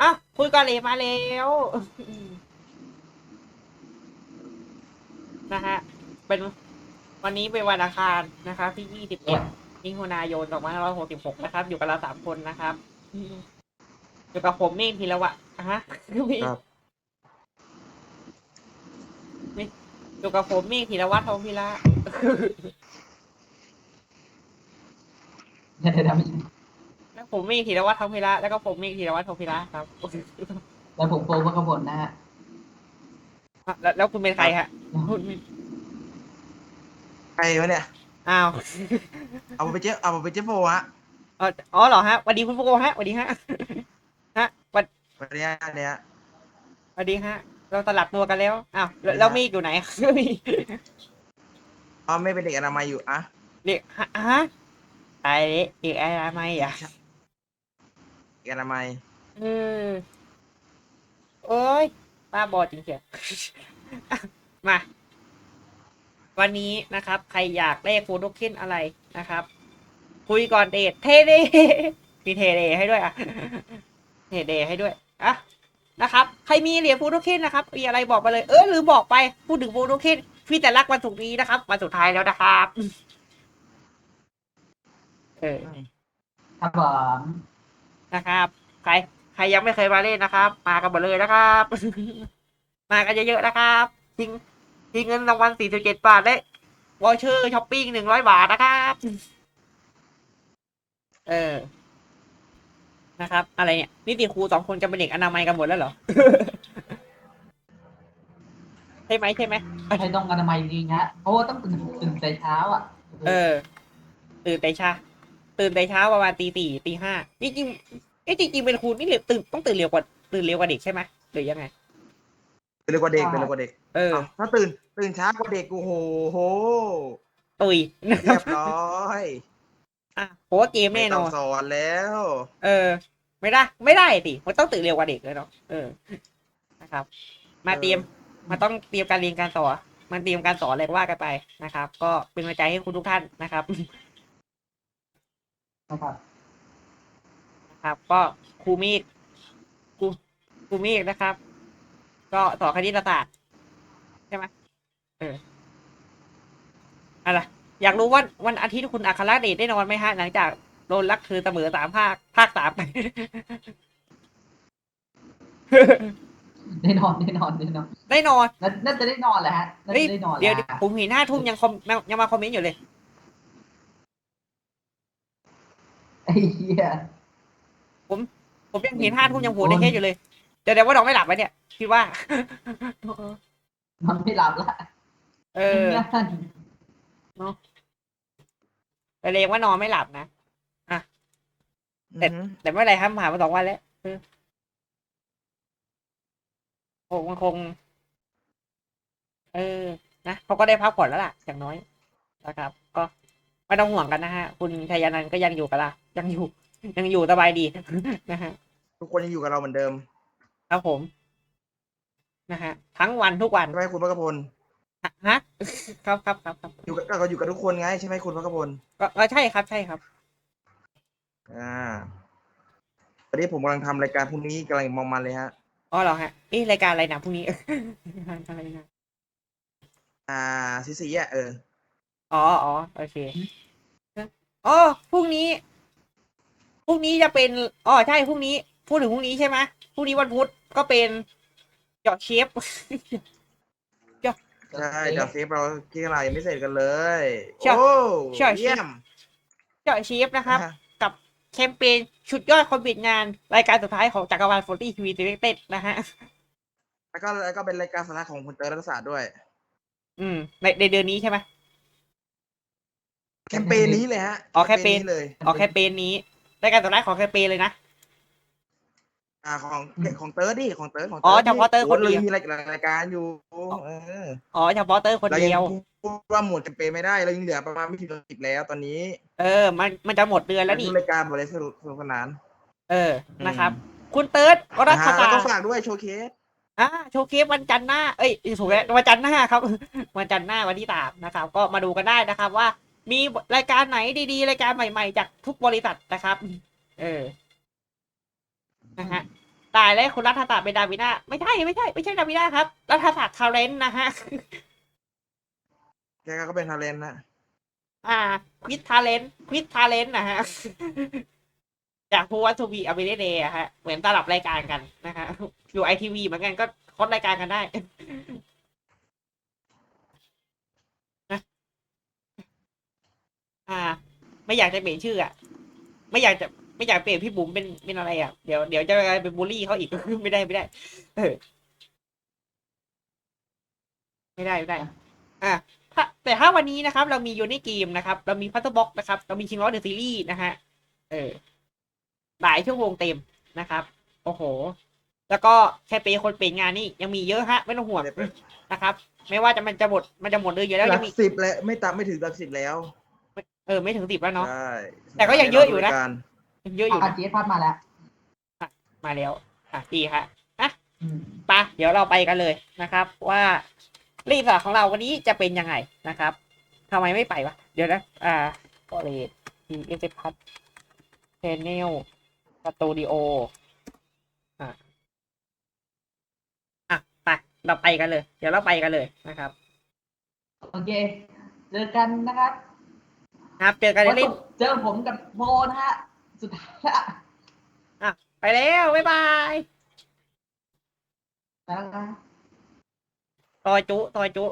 อะคุยกับเลมาแล้วนะฮะ เป็นวันนี้เป็นวันอังคารนะครับที่21มิถุนายน2566นะครับ อยู่กับเราสามคนนะครับอยู่กับผมเมฆธีรวะอะฮะมีครับมีอยู่กับผมเมฆธีรวัตรทองพิระ เดี๋ยวเดี๋ ผมเมฆธีรวัตรทองพิระแล้วก็ผมเมฆธีรวัตรทองพิระครับ แล้วผมโปรพระกบฏนะฮะแล้วแล้วคุณเป็นใครฮะคุณใครวะเนี่ย อ้าวเอาไปเจ๊เอาไปเจ๊โฟฮะอ๋ออ๋อเหรอฮะสวัสดีคุณโปรฮะสวัสดีฮะฮะสวัสวันนี้เนี่ยสวัสดีฮะ เราสลับตัวกันแล้วอ้าวแล้วแล้วมีอยู่ไหนมีอ๋อไม่เป็นเด็กอนามัยอยู่อะเด็กฮะฮะตายเลยเด็กอะไรไม่อะเด็ก อนามัยเออโอ้ยบ้าบอจริงเชียวมา วันนี้นะครับ ใครอยากเลขโฟโตเคนอะไรนะครับ คุยก่อนเดทเทเดมีเทเดให้ด้วยอะ เทเดให้ด้วยอะนะครับ ใครมีเหรียญโฟโตเคนนะครับ มีอะไรบอกมาเลย เออลืมบอกไป พูดถึงโฟโตเคนพี่แต่รักวันศุกร์นี้นะครับ วันสุดท้ายแล้วนะครับ เออ ครับผม นะครับ ใครใครยังไม่เคยมาเล่นนะครับ มากันหมดเลยนะครับ มากันเยอะๆนะครับทิ้งทิ้งเงินรางวัล47บาทได้วอเชอร์ช้อปปิ้ง100 บาทนะครับ เออนะครับ อะไรเนี่ยนิติครูสองคนจะเป็นเด็กอนามัยกันหมดแล้วเหรอใช่ไหมใช่ไหมใครต้องอนามัยจริงๆฮะเพราะว่าต้องตื่นตื่นแต่เช้าอะ เออตื่นแต่เช้า ตื่นแต่เช้าประมาณตีสี่ตีห้าจริงๆเอ้จริงๆเป็นครูนี่เร็วตื่นต้องตื่นเร็วกว่าตื่นเร็วกว่าเด็กใช่ไหมหรือยังไง เป็นเร็วกว่าเด็กเป็นเร็วกว่าเด็กเอออ้าวถ้าตื่นตื่นช้ากว่าเด็กโอ้โหโหตุยนะคเรีรัยบบร้อยอะโหว่าเกมไม่แน่นต้อองนสอนแล้ว เออ ไม่ได้ ไม่ได้สิมันต้องตื่นเร็วกว่าเด็กเลยเนาะเออนะครับ มาเตรียมมาต้องเตรียมการเรียนการสอนมันเตรียมการสอนอะไรก็ว่ากันไปนะครับ ก็เป็นกำลังใจให้คุณทุกท่านนะครับ นะครับ นะครับ ก็ครูมีกครูครูมีกนะครับ ก็สอนคณิตศาสตร์ใช่ไหมเอออะไรอยากรู้ว่าวันอาทิตย์คุณอัครเดชได้นอนไหมฮะ หลังจากโดนลักคือเสมอสามภาคภาคสามไปได้นอนได้นอนได้นอนได้นอน น่าน่าจะได้นอนแหละฮะน่าเฮ้ยจะได้นอนเดี๋ยวแหละผมเห็นห้าทุ่มยังคอมยังมาคอมเมนต์อยู่เลย ไอ้เหี้ย ผมยังเห็นห้าทุ่มยังโผล่ในเทสอยู่เลย เดี๋ยวเดี๋ยวว่าน้องไม่หลับไปเนี่ยคิดว่า นอนไม่หลับละเออนั่นแต่เลงว่านอนไม่หลับนะ แต่ อือหือแต่ไม่เป็นไรครับผ่านมาสองวันแล้วเออคงคง เออ นะเขาก็ได้พักผ่อนแล้วล่ะ อย่างน้อยนะครับ ก็ไม่ต้องห่วงกันนะฮะ คุณชัยนันท์ก็ยังอยู่กับเรา ยังอยู่ ยังอยู่สบายดี นะฮะทุกคนยังอยู่กับเราเหมือนเดิมครับผม นะฮะ ทั้งวันทุกวันใช่ไหมคุณพระกพลฮะครับครับครับครับอยู่กับก็อยู่กับทุกคนไงใช่ไหมคุณพระกพลก็ก็ใช่ครับ ใช่ครับ อ่าวันนี้ผมกำลังทำรายการพรุ่งนี้กำลังมองมันเลยฮะอ๋อเหรอฮะเอ๊ะรายการอะไรนะพรุ่งนี้อะไรนะอ่าซีซีอะเอออ๋ออ๋อโอเคอ๋อพรุ่งนี้ พรุ่งนี้จะเป็นอ๋อใช่พรุ่งนี้ พูดถึงพรุ่งนี้ใช่ไหมพรุ่งนี้วันพุธก็เป็นเจาะเชฟใช่เดี๋ยวเซฟเราที่เรายังไม่เสร็จกันเลย ใช่ โอ้ใช่เยี่ยมเจาะเชฟนะครับอ่ากับแคมเปญชุดยอดคอมบิดงาน รายการสุดท้ายของจักรวาลโฟตี้ทีวีเต็ดนะฮะ แล้วก็แล้วก็เป็นรายการสาระของคุณเตอร์รัฐศาสตร์ด้วย อืม ในในเดือนนี้ใช่ไหมแคมเปญนี้เลยฮะ อ๋อแคมเปญเลย อ๋อแคมเปญนี้ รายการสุดท้ายของแคมเปญเลยนะ อ่าของของเติร์ดดิของเติร์ดของอ๋อดิเฉพาะเติร์ดคนเดียวโอ้รามีรายรายการอยู่เอออ๋อเฉพาะเตอร์คนเราเดียัยวพูดว่าหมดแคมเปญไม่ได้เรายังเหลือประมาณไม่ถึงสิบแล้วตอนนี้เออ มันมันจะหมดเดือนแล้วนี่ดูรายการหมดเลยสนุกสนุกสนานเออ นะครับ คุณเติร์ดวรันะชฮะแล้วตาก็ฝากด้วยโชว์เคส อ่าโชว์เคสวันจันทร์หน้า เอ้ยถูกแล้ววันจันทร์หน้าครับ วันจันทร์หน้าวันที่สามนะครับ ก็มาดูกันได้นะครับว่า มีรายการไหนดีๆ รายการใหม่ๆ จากทุกบริษัทนะครับ เออ นะฮะ ตายแล้วคุณรัฐตาเป็นดาวิน่าไม่ใช่ไม่ใช่ไม่ใช่ดาวิน่าครับ รัฐตาคาเรนนะฮะ แกก็เป็นทาเลนต์นะ อ่าวิททาเลนวิททาเลนนะฮะ จากพูวัตทูบีอเมริเดย์ฮะ เหมือนตลับรายการกันนะฮะ อยู่ไอทีวีเหมือนกันก็คดรายการกันได้ นะ อ่า ไม่อยากจะเปลี่ยนชื่ออะ ไม่อยากจะไม่อยากเปลี่ยนพี่บุ๋มเป็นเป็นอะไรอะ เดี๋ยวเดี๋ยวจะกลายเป็นบูลลี่เขาอีกไม่ได้ไม่ได้ เออ ไม่ได้ไม่ได้ อะถ้าแต่ถ้าวันนี้นะครับ เรามียูนิเกมนะครับ เรามีพัตเตอร์บ็อกนะครับ เรามีคิง o อ t เดอะซีรีส์นะฮะ เออ หลายชั่วโมงเต็มนะครับ โอ้โห แล้วก็แค่เปย์คนเป็นงานนี่ยังมีเยอะฮะ ไม่ต้องห่วงนะครับ ไม่ว่าจะมันจะหมดมันจะหมดเลยอยู่แล้วหลัยังกมี สิบแล้วไม่ต่ำไม่ถึงหลักสิบแล้ว เออไม่ถึงสิบแล้วเนาะ ใช่แต่ก็ยังเยอะอยู่นะบริการยังเยอะอยู่อานะเจพัดมาแล้วมาแล้ว อะดีฮะอืมไปะเดี๋ยวเราไปกันเลยนะครับ ว่ารีสอร์ทของเราวันนี้จะเป็นยังไงนะครับทำไมไม่ไปวะเดี๋ยวนะอ่าก็เลยทีเอสพัทเทนเนลสตูดิโออะอะไปเราไปกันเลย เดี๋ยวเราไปกันเลยนะครับ โอเค เจอกันนะครับ ครับ เจอกันเล่นเจอผมกับโบนะฮะ สุดท้ายละๆอะ ไปแล้ว บ๊ายบายแล้วนะ ต่อยจุ ต่อยจุ